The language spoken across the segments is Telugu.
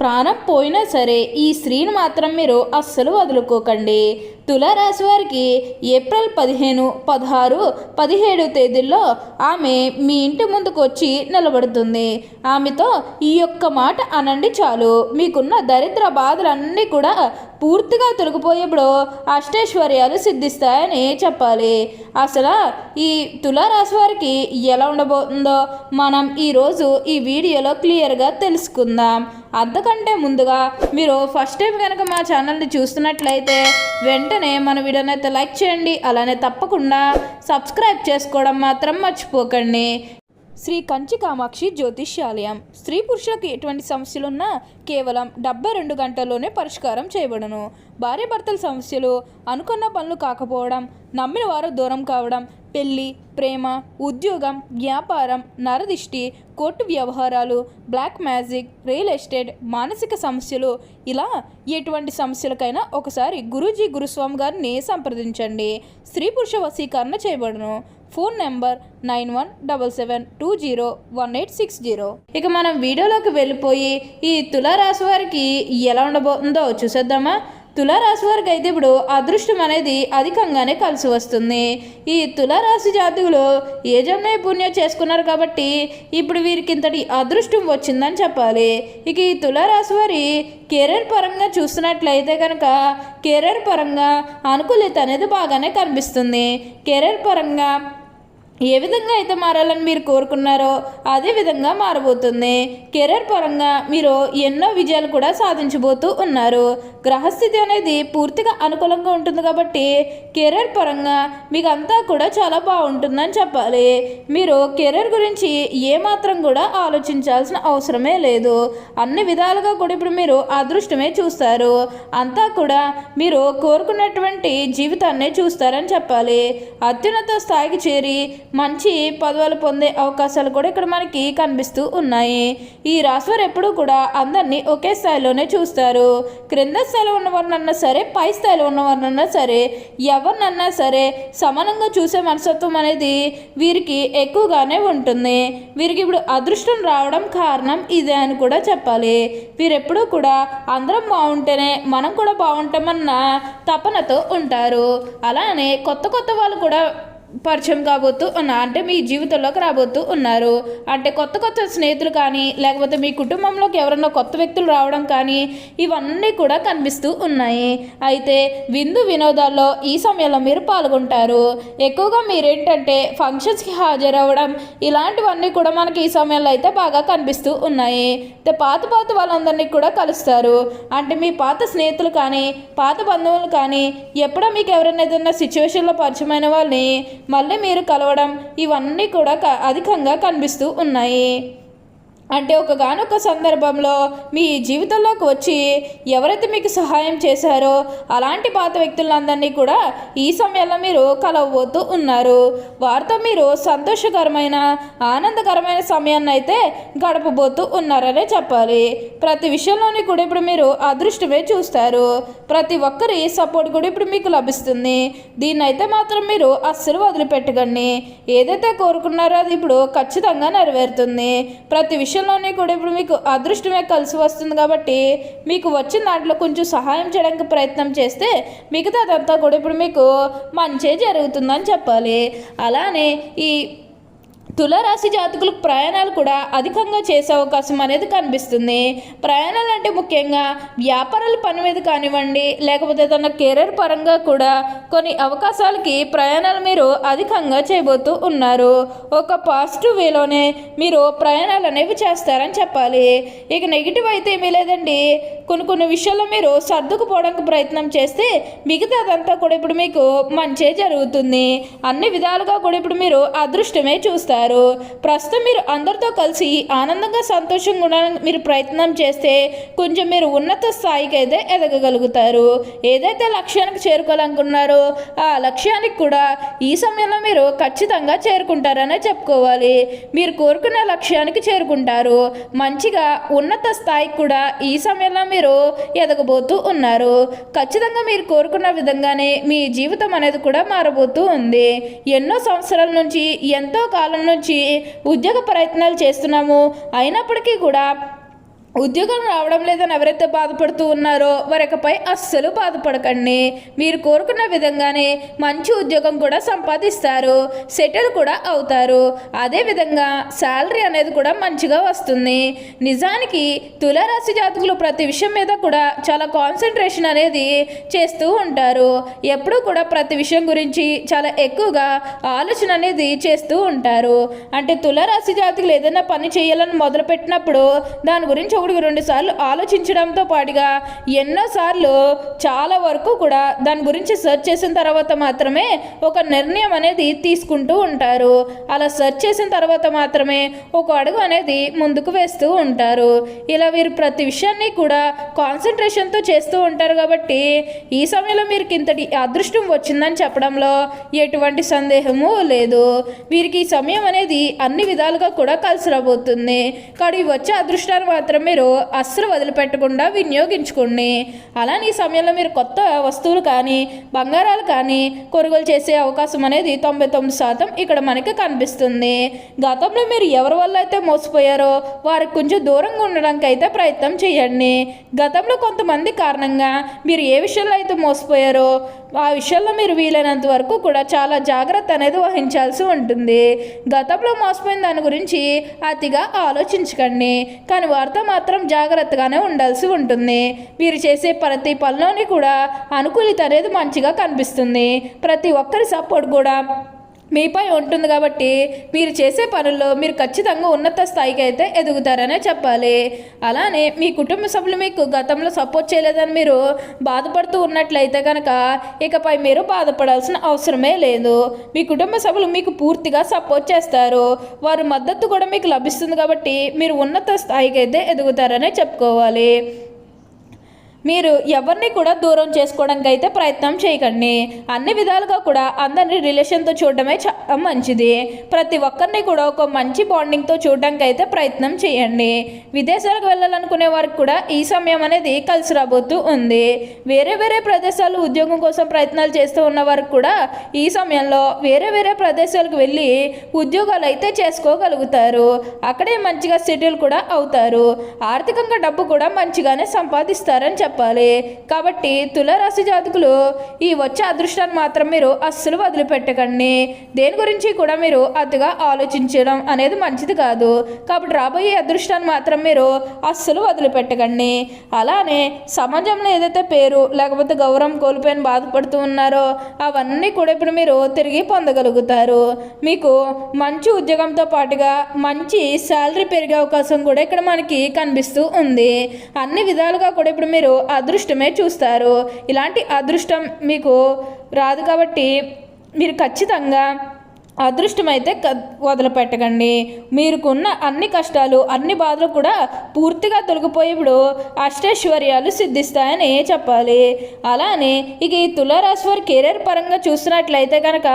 ప్రాణం పోయినా సరే ఈ స్త్రీని మాత్రం మీరు అస్సలు వదులుకోకండి. తులారాశి వారికి ఏప్రిల్ పదిహేను పదహారు పదిహేడు తేదీల్లో ఆమె మీ ఇంటి ముందుకు వచ్చి నిలబడుతుంది. ఆమెతో ఈ యొక్క మాట అనండి చాలు. మీకున్న దరిద్ర బాధలన్నీ కూడా పూర్తిగా తొలగిపోయేప్పుడు అష్టైశ్వర్యాలు సిద్ధిస్తాయని చెప్పాలి. అసలు ఈ తులారాశి వారికి ఎలా ఉండబోతుందో మనం ఈరోజు ఈ వీడియోలో క్లియర్గా తెలుసుకుందాం. అంతకంటే ముందుగా మీరు ఫస్ట్ టైం కనుక మా ఛానల్ని చూస్తున్నట్లయితే వెంటనే మన వీడియోనైతే లైక్ చేయండి అలానే తప్పకుండా సబ్స్క్రైబ్ చేసుకోవడం మాత్రం మర్చిపోకండి. శ్రీ కంచి కామాక్షి జ్యోతిష్యాలయం. స్త్రీ పురుషులకు ఎటువంటి సమస్యలున్నా కేవలం డెబ్బై రెండు గంటల్లోనే పరిష్కారం చేయబడను. భార్యాభర్తల సమస్యలు అనుకున్న పనులు కాకపోవడం నమ్మిన వారు దూరం కావడం పెళ్ళి ప్రేమ ఉద్యోగం వ్యాపారం నరదిష్టి కోర్టు వ్యవహారాలు బ్లాక్ మ్యాజిక్ రియల్ ఎస్టేట్ మానసిక సమస్యలు. ఇలా ఎటువంటి సమస్యలకైనా ఒకసారి గురూజీ గురుస్వామి గారిని సంప్రదించండి. స్త్రీ పురుష వశీకరణ చేయబడును. Phone number nine one double seven two zero one eight six zero. ఇక మనం వీడియోలోకి వెళ్ళిపోయి ఈ తులారాశి వారికి ఎలా ఉండబోతుందో చూసేద్దామా? తులారాశి వారికి అయితే ఇప్పుడు అదృష్టం అనేది అధికంగానే కలిసి వస్తుంది. ఈ తులారాశి జాతకులు యజమే పుణ్యం చేసుకున్నారు కాబట్టి ఇప్పుడు వీరికి ఇంతటి అదృష్టం వచ్చిందని చెప్పాలి. ఇక ఈ తులారాశి వారి కెరీర్ పరంగా చూస్తున్నట్లయితే కనుక కెరీర్ పరంగా అనుకూలిత అనేది బాగానే కనిపిస్తుంది. కెరీర్ పరంగా ఏ విధంగా అయితే మారాలని మీరు కోరుకున్నారో అదే విధంగా మారబోతుంది. కెరీర్ పరంగా మీరు ఎన్నో విజయాలు కూడా సాధించబోతూ ఉన్నారు. గ్రహస్థితి అనేది పూర్తిగా అనుకూలంగా ఉంటుంది కాబట్టి కెరీర్ పరంగా మీకు అంతా కూడా చాలా బాగుంటుందని చెప్పాలి. మీరు కెరీర్ గురించి ఏమాత్రం కూడా ఆలోచించాల్సిన అవసరమే లేదు. అన్ని విధాలుగా కూడా ఇప్పుడు మీరు అదృష్టమే చూస్తారు. అంతా కూడా మీరు కోరుకున్నటువంటి జీవితాన్నే చూస్తారని చెప్పాలి. అత్యున్నత స్థాయికి చేరి మంచి పదవులు పొందే అవకాశాలు కూడా ఇక్కడ మనకి కనిపిస్తూ ఉన్నాయి. ఈ రాశివారు ఎప్పుడూ కూడా అందరినీ ఒకే స్థాయిలోనే చూస్తారు. క్రింద స్థాయిలో ఉన్నవారినన్నా సరే పై స్థాయిలో ఉన్నవారినన్నా సరే ఎవరినన్నా సరే సమానంగా చూసే మనస్తత్వం అనేది వీరికి ఎక్కువగానే ఉంటుంది. వీరికి ఇప్పుడు అదృష్టం రావడం కారణం ఇదే అని కూడా చెప్పాలి. వీరెప్పుడూ కూడా అందరం బాగుంటేనే మనం కూడా బాగుంటామన్న తపనతో ఉంటారు. అలానే కొత్త కొత్త వాళ్ళు కూడా పరిచయం కాబోతూ ఉన్నా అంటే మీ జీవితంలోకి రాబోతూ ఉన్నారు. అంటే కొత్త కొత్త స్నేహితులు కానీ లేకపోతే మీ కుటుంబంలోకి ఎవరన్నా కొత్త వ్యక్తులు రావడం కానీ ఇవన్నీ కూడా కనిపిస్తూ ఉన్నాయి. అయితే విందు వినోదాల్లో ఈ సమయంలో మీరు పాల్గొంటారు. ఎక్కువగా మీరేంటంటే ఫంక్షన్స్కి హాజరవ్వడం ఇలాంటివన్నీ కూడా మనకి ఈ సమయంలో అయితే బాగా కనిపిస్తూ ఉన్నాయి. అయితే పాత పాత వాళ్ళందరినీ కూడా కలుస్తారు. అంటే మీ పాత స్నేహితులు కానీ పాత బంధువులు కానీ ఎప్పుడో మీకు ఎవరైనా ఏదైనా సిచ్యువేషన్లో పరిచయమైన వాళ్ళని మళ్ళీ మీరు కలవడం ఇవన్నీ కూడా క- అధికంగా కనిపిస్తూ ఉన్నాయి. అంటే ఒకగానొక సందర్భంలో మీ జీవితంలోకి వచ్చి ఎవరైతే మీకు సహాయం చేశారో అలాంటి పాత వ్యక్తులందరినీ కూడా ఈ సమయంలో మీరు కలవబోతూ ఉన్నారు. వారితో మీరు సంతోషకరమైన ఆనందకరమైన సమయాన్ని అయితే గడపబోతూ ఉన్నారనే చెప్పాలి. ప్రతి విషయంలోని కూడా ఇప్పుడు మీరు అదృష్టమే చూస్తారు. ప్రతి ఒక్కరి సపోర్ట్ కూడా ఇప్పుడు మీకు లభిస్తుంది. దీన్ని అయితే మాత్రం మీరు అస్సలు వదిలిపెట్టకండి. ఏదైతే కోరుకున్నారో అది ఇప్పుడు ఖచ్చితంగా నెరవేరుతుంది. ప్రతి విషయం విషయంలోనే కూడా ఇప్పుడు మీకు అదృష్టమే కలిసి వస్తుంది కాబట్టి మీకు వచ్చిన దాంట్లో కొంచెం సహాయం చేయడానికి ప్రయత్నం చేస్తే మిగతాదంతా కూడా ఇప్పుడు మీకు మంచే జరుగుతుందని చెప్పాలి. అలానే ఈ తులారాశి జాతకులకు ప్రయాణాలు కూడా అధికంగా చేసే అవకాశం అనేది కనిపిస్తుంది. ప్రయాణాలు అంటే ముఖ్యంగా వ్యాపారాల పని మీద కానివ్వండి లేకపోతే తన కెరీర్ పరంగా కూడా కొన్ని అవకాశాలకి ప్రయాణాలు మీరు అధికంగా చేయబోతూ ఉన్నారు. ఒక పాజిటివ్ వేలోనే మీరు ప్రయాణాలు అనేవి చేస్తారని చెప్పాలి. ఇక నెగిటివ్ అయితే ఏమీ లేదండి. కొన్ని కొన్ని విషయాల్లో మీరు సర్దుకుపోవడానికి ప్రయత్నం చేస్తే మిగతాదంతా కూడా ఇప్పుడు మీకు మంచే జరుగుతుంది. అన్ని విధాలుగా కూడా ఇప్పుడు మీరు అదృష్టమే చూస్తారు. ప్రస్తుతం మీరు అందరితో కలిసి ఆనందంగా సంతోషంగా ఉండడానికి మీరు ప్రయత్నం చేస్తే కొంచెం మీరు ఉన్నత స్థాయికి అయితే ఎదగగలుగుతారు. ఏదైతే లక్ష్యానికి చేరుకోవాలనుకున్నారో ఆ లక్ష్యానికి కూడా ఈ సమయంలో మీరు ఖచ్చితంగా చేరుకుంటారనే చెప్పుకోవాలి. మీరు కోరుకున్న లక్ష్యానికి చేరుకుంటారు. మంచిగా ఉన్నత స్థాయికి కూడా ఈ సమయంలో మీరు మీరు ఎదగబోతూ ఉన్నారు. ఖచ్చితంగా మీరు కోరుకున్న విధంగానే మీ జీవితం అనేది కూడా మారబోతూ ఉంది. ఎన్నో సంవత్సరాల నుంచి ఎంతో కాలం నుంచి ఉద్యోగ ప్రయత్నాలు చేస్తున్నాము. అయినప్పటికీ కూడా ఉద్యోగం రావడం లేదని ఎవరైతే బాధపడుతూ ఉన్నారో వారికపై అస్సలు బాధపడకండి. మీరు కోరుకున్న విధంగానే మంచి ఉద్యోగం కూడా సంపాదిస్తారు సెటిల్ కూడా అవుతారు. అదేవిధంగా శాలరీ అనేది కూడా మంచిగా వస్తుంది. నిజానికి తులారాశి జాతకులు ప్రతి విషయం మీద కూడా చాలా కాన్సన్ట్రేషన్ అనేది చేస్తూ ఉంటారు. ఎప్పుడూ కూడా ప్రతి విషయం గురించి చాలా ఎక్కువగా ఆలోచన అనేది చేస్తూ ఉంటారు. అంటే తులారాశి జాతకులు ఏదైనా పని చేయాలని మొదలుపెట్టినప్పుడు దాని గురించి ఒకటికి రెండు సార్లు ఆలోచించడంతో పాటుగా ఎన్నోసార్లు చాలా వరకు కూడా దాని గురించి సెర్చ్ చేసిన తర్వాత మాత్రమే ఒక నిర్ణయం అనేది తీసుకుంటూ ఉంటారు. అలా సెర్చ్ చేసిన తర్వాత మాత్రమే ఒక అడుగు అనేది ముందుకు వేస్తూ ఉంటారు. ఇలా వీరు ప్రతి విషయాన్ని కూడా కాన్సన్ట్రేషన్తో చేస్తూ ఉంటారు కాబట్టి ఈ సమయంలో మీరు ఇంతటి అదృష్టం వచ్చిందని చెప్పడంలో ఎటువంటి సందేహము లేదు. వీరికి ఈ సమయం అనేది అన్ని విధాలుగా కూడా కలిసి రాబోతుంది కానీ వచ్చే అదృష్టాన్ని మాత్రమే మీరు అస్సలు వదిలిపెట్టకుండా వినియోగించుకోండి. అలానే ఈ సమయంలో మీరు కొత్త వస్తువులు కానీ బంగారాలు కానీ కొనుగోలు చేసే అవకాశం అనేది తొంభై తొమ్మిది శాతం ఇక్కడ మనకి కనిపిస్తుంది. గతంలో మీరు ఎవరి వల్ల అయితే మోసపోయారో వారికి కొంచెం దూరంగా ఉండడానికి అయితే ప్రయత్నం చేయండి. గతంలో కొంతమంది కారణంగా మీరు ఏ విషయంలో అయితే మోసపోయారో ఆ విషయంలో మీరు వీలైనంత వరకు కూడా చాలా జాగ్రత్త అనేది వహించాల్సి ఉంటుంది. గతంలో మోసపోయిన దాని గురించి అతిగా ఆలోచించకండి. కానీ వారితో మాత్రం జాగ్రత్తగానే ఉండాల్సి ఉంటుంది. మీరు చేసే ప్రతి పనిలోని కూడా అనుకూలిత అనేది మంచిగా కనిపిస్తుంది. ప్రతి ఒక్కరి సపోర్ట్ కూడా మీపై ఉంటుంది కాబట్టి మీరు చేసే పనుల్లో మీరు ఖచ్చితంగా ఉన్నత స్థాయికి అయితే ఎదుగుతారనే చెప్పాలి. అలానే మీ కుటుంబ సభ్యులు మీకు గతంలో సపోర్ట్ చేయలేదని మీరు బాధపడుతూ ఉన్నట్లయితే కనుక ఇకపై మీరు బాధపడాల్సిన అవసరమే లేదు. మీ కుటుంబ సభ్యులు మీకు పూర్తిగా సపోర్ట్ చేస్తారు. వారి మద్దతు కూడా మీకు లభిస్తుంది కాబట్టి మీరు ఉన్నత స్థాయికి అయితే ఎదుగుతారనే చెప్పుకోవాలి. మీరు ఎవరిని కూడా దూరం చేసుకోవడానికి అయితే ప్రయత్నం చేయకండి. అన్ని విధాలుగా కూడా అందరినీ రిలేషన్తో చూడడమే చాలా మంచిది. ప్రతి ఒక్కరిని కూడా ఒక మంచి బాండింగ్తో చూడడానికి అయితే ప్రయత్నం చేయండి. విదేశాలకు వెళ్ళాలనుకునే వారికి కూడా ఈ సమయం అనేది కలిసి రాబోతూ ఉంది. వేరే వేరే ప్రదేశాలు ఉద్యోగం కోసం ప్రయత్నాలు చేస్తూ ఉన్న వారికి కూడా ఈ సమయంలో వేరే వేరే ప్రదేశాలకు వెళ్ళి ఉద్యోగాలు అయితే చేసుకోగలుగుతారు. అక్కడే మంచిగా సెటిల్ కూడా అవుతారు. ఆర్థికంగా డబ్బు కూడా మంచిగానే సంపాదిస్తారని చెప్పాలి. కాబట్టి తులారాశి జాతకులు ఈ వచ్చే అదృష్టాన్ని మాత్రం మీరు అస్సలు వదిలిపెట్టకండి. దేని గురించి కూడా మీరు అతిగా ఆలోచించడం అనేది మంచిది కాదు. కాబట్టి రాబోయే అదృష్టాన్ని మాత్రం మీరు అస్సలు వదిలిపెట్టకండి. అలానే సమాజంలో ఏదైతే పేరు లేకపోతే గౌరవం కోల్పోయిన బాధపడుతూ ఉన్నారో అవన్నీ కూడా ఇప్పుడు మీరు తిరిగి పొందగలుగుతారు. మీకు మంచి ఉద్యోగంతో పాటుగా మంచి శాలరీ పెరిగే అవకాశం కూడా ఇక్కడ మనకి కనిపిస్తూ ఉంది. అన్ని విధాలుగా కూడా ఇప్పుడు మీరు అదృష్టమే చూస్తారు. ఇలాంటి అదృష్టం మీకు రాదు కాబట్టి మీరు ఖచ్చితంగా అదృష్టమైతే వదిలిపెట్టకండి. మీరుకున్న అన్ని కష్టాలు అన్ని బాధలు కూడా పూర్తిగా తొలగిపోయేప్పుడు అష్టైశ్వర్యాలు సిద్ధిస్తాయని చెప్పాలి. అలానే ఇక ఈ తులారాశి వారి కెరీర్ పరంగా చూసినట్లయితే కనుక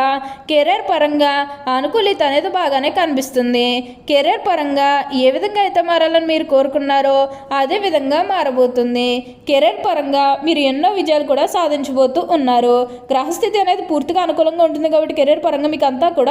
కెరీర్ పరంగా అనుకూలిత అనేది బాగానే కనిపిస్తుంది. కెరీర్ పరంగా ఏ విధంగా అయితే మారాలని మీరు కోరుకున్నారో అదే విధంగా మారబోతుంది. కెరీర్ పరంగా మీరు ఎన్నో విజయాలు కూడా సాధించబోతూ ఉన్నారు. గ్రహస్థితి అనేది పూర్తిగా అనుకూలంగా ఉంటుంది కాబట్టి కెరీర్ పరంగా మీకు అంతా కూడా